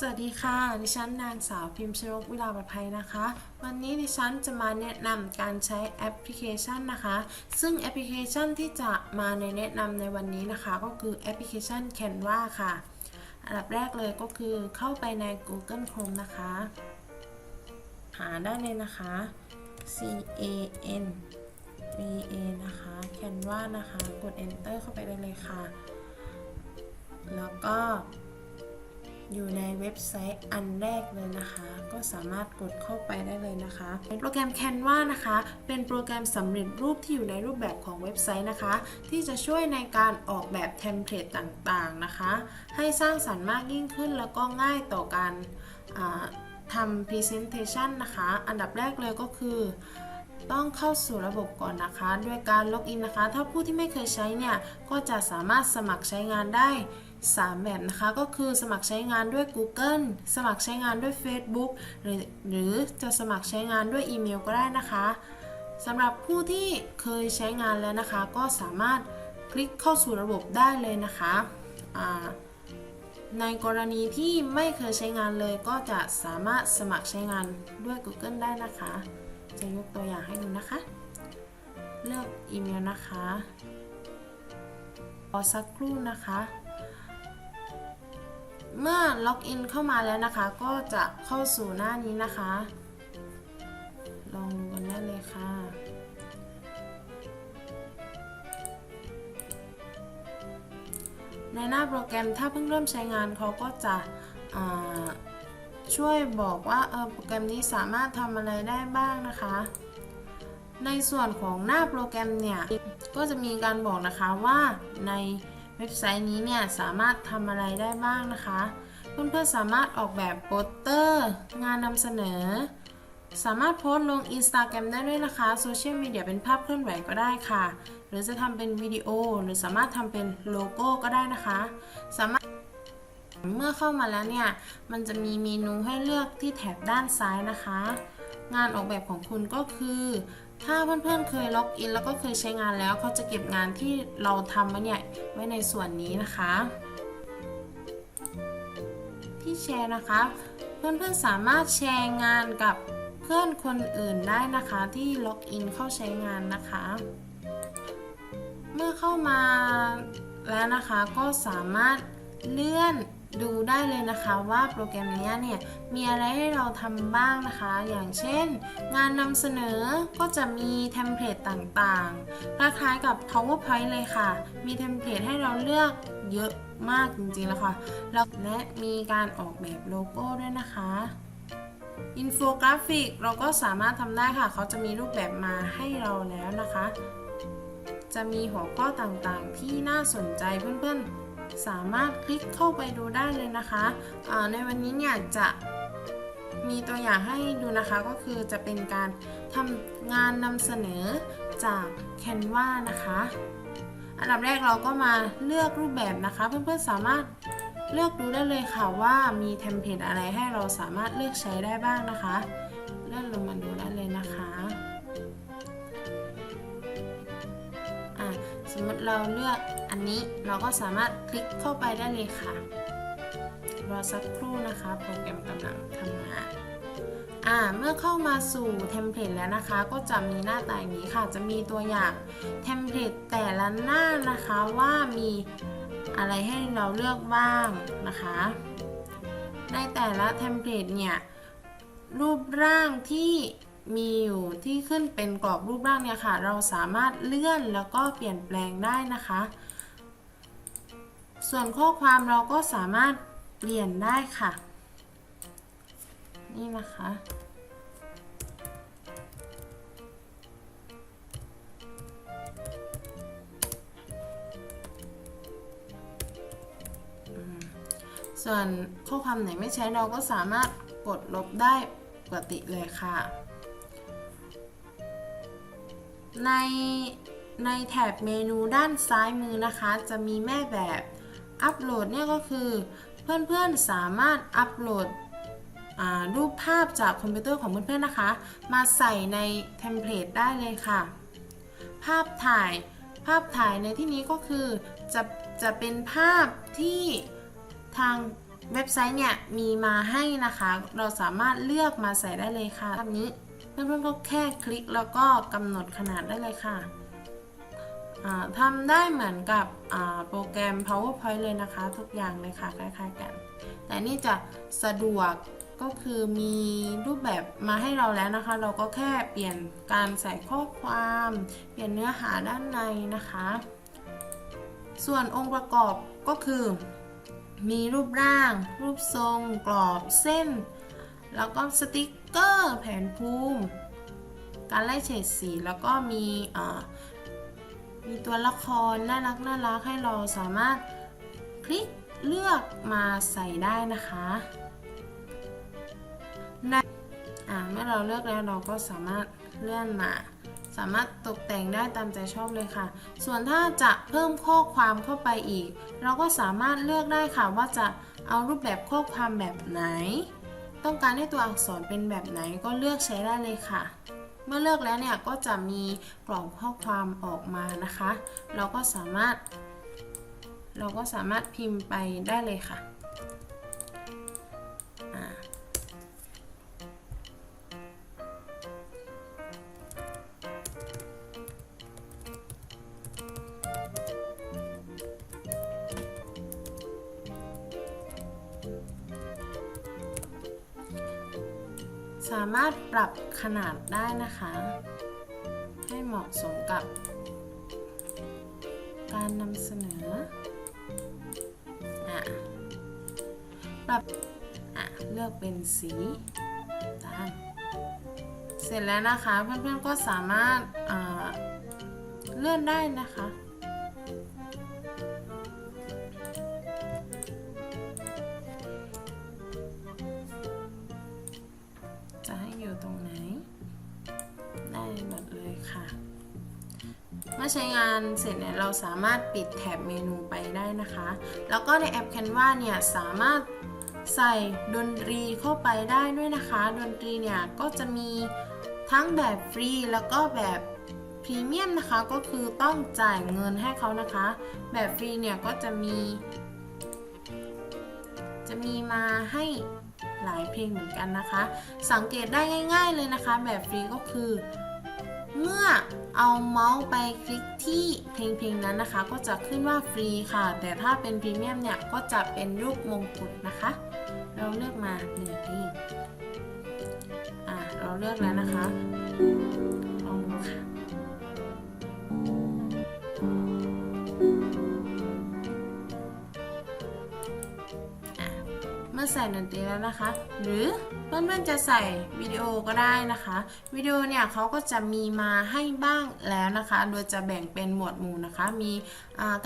สวัสดีค่ะ ดิฉันนางสาวพิมพ์ชนกวิลาประภัยนะคะ วันนี้ดิฉันจะมาแนะนำการใช้แอปพลิเคชันนะคะ ซึ่งแอปพลิเคชันที่จะมาในแนะนำในวันนี้นะคะ ก็คือแอปพลิเคชัน Canva ค่ะ อันดับแรกเลยก็คือเข้าไปใน Google Chrome นะคะ หาได้เลยนะคะ C A N V A นะคะ Canva นะคะ กด Enter เข้าไปได้เลยค่ะ แล้วก็ อยู่ในเว็บไซต์อันแรกเลยนะคะ ก็สามารถกดเข้าไปได้เลยนะคะโปรแกรม Canva นะคะ เป็นโปรแกรมสำเร็จรูปที่อยู่ในรูปแบบของเว็บไซต์นะคะ ที่จะช่วยในการออกแบบเทมเพลตต่างๆนะคะ ให้สร้างสรรค์มากยิ่งขึ้นแล้วก็ง่ายต่อการทำ Presentation นะคะ อันดับแรกเลยก็คือต้องเข้าสู่ระบบก่อนนะคะ ด้วยการล็อกอินนะคะ ถ้าผู้ที่ไม่เคยใช้เนี่ย ก็จะสามารถสมัครใช้งานได้ 3 แบบนะคะก็คือสมัครใช้งานด้วย Google สมัครใช้งานด้วย Facebook หรือหรือจะสมัครใช้งานด้วยอีเมลก็ได้นะคะสำหรับผู้ที่เคยใช้งานแล้วนะคะ ก็สามารถคลิกเข้าสู่ระบบได้เลยนะคะในกรณีที่ไม่เคยใช้งานเลยก็จะสามารถสมัครใช้งานด้วย Google ได้นะคะ จะยกตัวอย่างให้ดูนะคะ เลือกอีเมลนะคะรอสักครู่นะคะ เมื่อล็อกอินเข้ามาแล้วนะคะ ก็จะเข้าสู่หน้านี้นะคะ ลองดูกันได้เลยค่ะในหน้าโปรแกรมถ้าเพิ่งเริ่มใช้งานเขาก็จะช่วยบอกว่าเออโปรแกรมนี้สามารถทำอะไรได้บ้างนะคะ ในส่วนของหน้าโปรแกรมเนี่ย ก็จะมีการบอกนะคะว่าใน เว็บไซต์นี้เนี่ยสามารถทำอะไรได้บ้างนะคะ เพื่อนๆสามารถออกแบบโปสเตอร์ งานนำเสนอ สามารถโพสต์ลง Instagram ได้ด้วยนะคะโซเชียลมีเดียเป็นภาพเคลื่อนไหวก็ได้ค่ะ หรือจะทำเป็นวิดีโอ หรือสามารถทำเป็นโลโก้ก็ได้นะคะ สามารถเมื่อเข้ามาแล้วเนี่ย มันจะมีเมนูให้เลือกที่แถบด้านซ้ายนะคะ งานออกแบบของคุณก็คือ ถ้าเพื่อนๆเคยล็อกอินแล้วก็เคยใช้งานแล้วเขาจะเก็บงานที่เราทำไว้เนี่ยไว้ในส่วนนี้นะคะที่แชร์นะคะ เพื่อนๆสามารถแชร์งานกับเพื่อนคนอื่นได้นะคะที่ล็อกอินเข้าใช้งานนะคะ เมื่อเข้ามาแล้วนะคะก็สามารถเลื่อน ดูได้เลยนะคะว่าโปรแกรมนี้เนี่ยมีอะไรให้เราทำบ้างนะคะ อย่างเช่น งานนำเสนอก็จะมีเทมเพลตต่างๆ คล้ายๆกับ PowerPoint เลยค่ะ มีเทมเพลตให้เราเลือกเยอะมากจริงๆแล้วค่ะแล้วและมีการออกแบบโลโก้ด้วยนะคะอินโฟกราฟิกเราก็สามารถทำได้ค่ะ เขาจะมีรูปแบบมาให้เราแล้วนะคะ จะมีหัวข้อต่างๆที่น่าสนใจเพื่อนๆ สามารถคลิกเข้าไปดูได้เลยนะคะะในวันนี้เนี่ยจะมีตัวอย่างให้ดูนะคะก็คือจะเป็นการทำงานนำเสนอจาก Canva นะคะ อันดับแรกเราก็มาเลือกรูปแบบนะคะ เพื่อนๆสามารถเลือกดูได้เลยค่ะว่ามีเทมเพลตอะไรให้เราสามารถเลือกใช้ได้บ้างนะคะ เลื่อนลงมาดู มมติเราเลือกอันนี้เราก็สามารถคลิกเข้าไปได้เลยค่ะ รอสักครู่นะคะ โปรแกรมกำลังทำงานอ่าเมื่อเข้ามาสู่เทมเพลตแล้วนะคะ ก็จะมีหน้าตาอย่างนี้ค่ะ จะมีตัวอย่างเทมเพลตแต่ละหน้านะคะว่ามีอะไรให้เราเลือกบ้างนะคะ ในแต่ละเทมเพลตเนี่ยรูปร่างที่ มีอยู่ที่ขึ้นเป็นกรอบรูปร่างเนี่ยค่ะ เราสามารถเลื่อนแล้วก็เปลี่ยนแปลงได้นะคะ ส่วนข้อความเราก็สามารถเปลี่ยนได้ค่ะ นี่นะคะส่วนข้อความไหนไม่ใช้เราก็สามารถกดลบได้ปกติเลยค่ะ ในในแถบเมนูด้านซ้ายมือนะคะ จะมีแม่แบบอัปโหลดเนี่ยก็คือ เพื่อนๆสามารถอัปโหลดรูปภาพจากคอมพิวเตอร์ของเพื่อนๆนะคะ มาใส่ในเทมเพลตได้เลยค่ะ ภาพถ่ายภาพถ่ายในที่นี้ก็คือจะจะเป็นภาพที่ทางเว็บไซต์เนี่ยมีมาให้นะคะ เราสามารถเลือกมาใส่ได้เลยค่ะแบบนี้ เพื่อนๆก็แค่คลิกแล้วก็กำหนดขนาดได้เลยค่ะทำได้เหมือนกับโปรแกรม PowerPoint เลยนะคะ ทุกอย่างเลยค่ะคล้ายๆกัน แต่นี่จะสะดวกก็คือมีรูปแบบมาให้เราแล้วนะคะ เราก็แค่เปลี่ยนการใส่ข้อความ เปลี่ยนเนื้อหาด้านในนะคะ ส่วนองค์ประกอบก็คือ มีรูปร่าง รูปทรง กรอบเส้น แล้วก็สติกเกอร์แผนภูมิ การไล่เฉดสี แล้วก็มีมีตัวละครน่ารักน่ารักให้เราสามารถคลิกเลือกมาใส่ได้นะคะในเมื่อเราเลือกแล้วเราก็สามารถเลื่อนมา สามารถตกแต่งได้ตามใจชอบเลยค่ะ ส่วนถ้าจะเพิ่มข้อความเข้าไปอีก เราก็สามารถเลือกได้ค่ะว่าจะเอารูปแบบข้อความแบบไหน ต้องการให้ตัวอักษรเป็นแบบไหนก็เลือกใช้ได้เลยค่ะ เมื่อเลือกแล้วเนี่ยก็จะมีกล่องข้อความออกมานะคะ เราก็สามารถ เราก็สามารถพิมพ์ไปได้เลยค่ะ สามารถปรับขนาดได้นะคะ ให้เหมาะสมกับ การนำเสนออะปรับอะเลือกเป็นสีตามเสร็จแล้วนะคะเพื่อนๆก็สามารถอ่าเลื่อนได้นะคะ ตรงไหน ได้หมดเลยค่ะ เมื่อใช้งานเสร็จเนี่ยเราสามารถปิดแถบเมนูไปได้นะคะ แล้วก็ในแอป Canva เนี่ยสามารถใส่ดนตรีเข้าไปได้ด้วยนะคะ ดนตรีเนี่ยก็จะมีทั้งแบบฟรีแล้วก็แบบพรีเมียมนะคะก็คือต้องจ่ายเงินให้เขานะคะ แบบฟรีเนี่ยก็จะมี จะมีมาให้ หลายเพลงเหมือนกันนะคะ สังเกตได้ง่าย ๆเลยนะคะ แบบฟรีก็คือ เมื่อเอาเมาส์ไปคลิกที่เพลงเพลงนั้นนะคะ ก็จะขึ้นว่าฟรีค่ะ แต่ถ้าเป็นพรีเมียมเนี่ยก็จะเป็นรูปมงกุฎนะคะ เราเลือกมาหนึ่งเพลงอะเราเลือกแล้วนะคะ ใส่ดนตรีแล้วนะคะ หรือเพื่อนๆจะใส่วิดีโอก็ได้นะคะวิดีโอเนี่ยเขาก็จะมีมาให้บ้างแล้วนะคะ โดยจะแบ่งเป็นหมวดหมู่นะคะ มี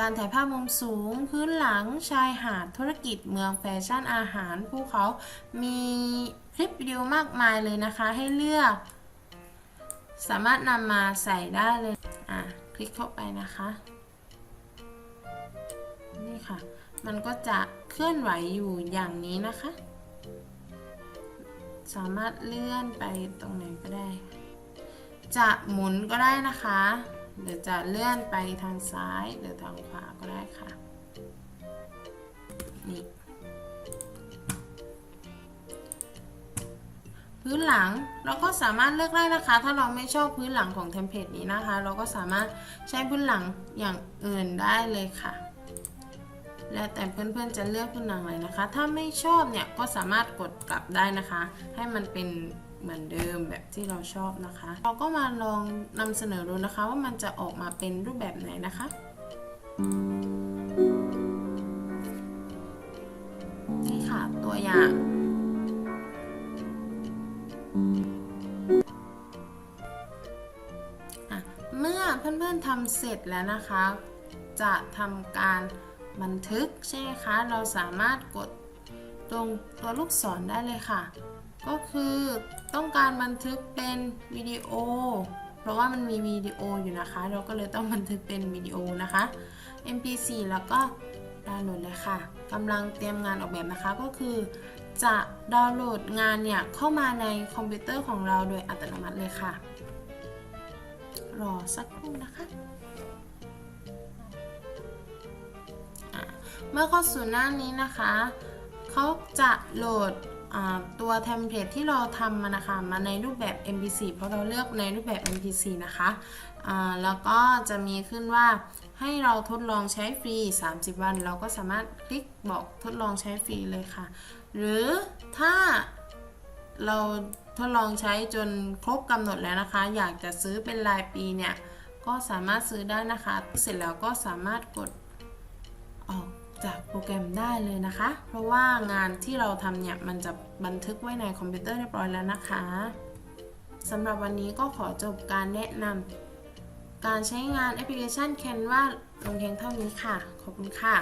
การถ่ายภาพมุมสูง พื้นหลังชายหาดธุรกิจเมืองแฟชั่นอาหารภูเขา มีคลิปวิดีโอมากมายเลยนะคะให้เลือก สามารถนำมาใส่ได้เลยอะคลิกเข้าไปนะคะ นี่ค่ะ มันก็จะเคลื่อนไหวอยู่อย่างนี้นะคะ สามารถเลื่อนไปตรงไหนก็ได้ จะหมุนก็ได้นะคะ หรือจะเลื่อนไปทางซ้ายหรือทางขวาก็ได้ค่ะ นี่ พื้นหลังเราก็สามารถเลือกได้นะคะ ถ้าเราไม่ชอบพื้นหลังของเทมเพลตนี้นะคะ เราก็สามารถใช้พื้นหลังอย่างอื่นได้เลยค่ะ แล้วแต่เพื่อนๆจะเลือกพื้นหลังอะไรนะคะ ถ้าไม่ชอบเนี่ยก็สามารถกดกลับได้นะคะ ให้มันเป็นเหมือนเดิมแบบที่เราชอบนะคะ เราก็มาลองนำเสนอดูนะคะว่ามันจะออกมาเป็นรูปแบบไหนนะคะนี่ค่ะตัวอย่างเมื่อเพื่อนๆทำเสร็จแล้วนะคะ จะทำการ บันทึกใช่ไหมคะ เราสามารถกดตรงตัวลูกศรได้เลยค่ะ ก็คือต้องการบันทึกเป็นวิดีโอ เพราะว่ามันมีวิดีโออยู่นะคะ เราก็เลยต้องบันทึกเป็นวิดีโอนะคะ mp4 แล้วก็ดาวน์โหลดเลยค่ะกำลังเตรียมงานออกแบบนะคะก็คือ จะดาวน์โหลดงานเนี่ยเข้ามาในคอมพิวเตอร์ของเราโดยอัตโนมัติเลยค่ะ รอสักครู่นะคะ เมื่อเข้าสู่หน้านี้นะคะเขาจะโหลดตัวเทมเพลตที่เราทำมานะคะมาในรูปแบบ MPC เพราะเราเลือกในรูปแบบ MPC นะคะแล้วก็จะมีขึ้นว่าให้เราทดลองใช้ฟรี 30 วัน เราก็สามารถคลิกบอกทดลองใช้ฟรีเลยค่ะ หรือถ้าเราทดลองใช้จนครบกำหนดแล้วนะคะ อยากจะซื้อเป็นรายปีเนี่ย ก็สามารถซื้อได้นะคะ เสร็จแล้วก็สามารถกด จากโปรแกรมได้เลยนะคะ เพราะว่างานที่เราทำเนี่ย มันจะบันทึกไว้ในคอมพิวเตอร์เรียบร้อยแล้วนะคะสำหรับวันนี้ก็ขอจบการแนะนำการใช้งานแอปพลิเคชัน Canva ลงเพียงเท่านี้ค่ะ ขอบคุณค่ะ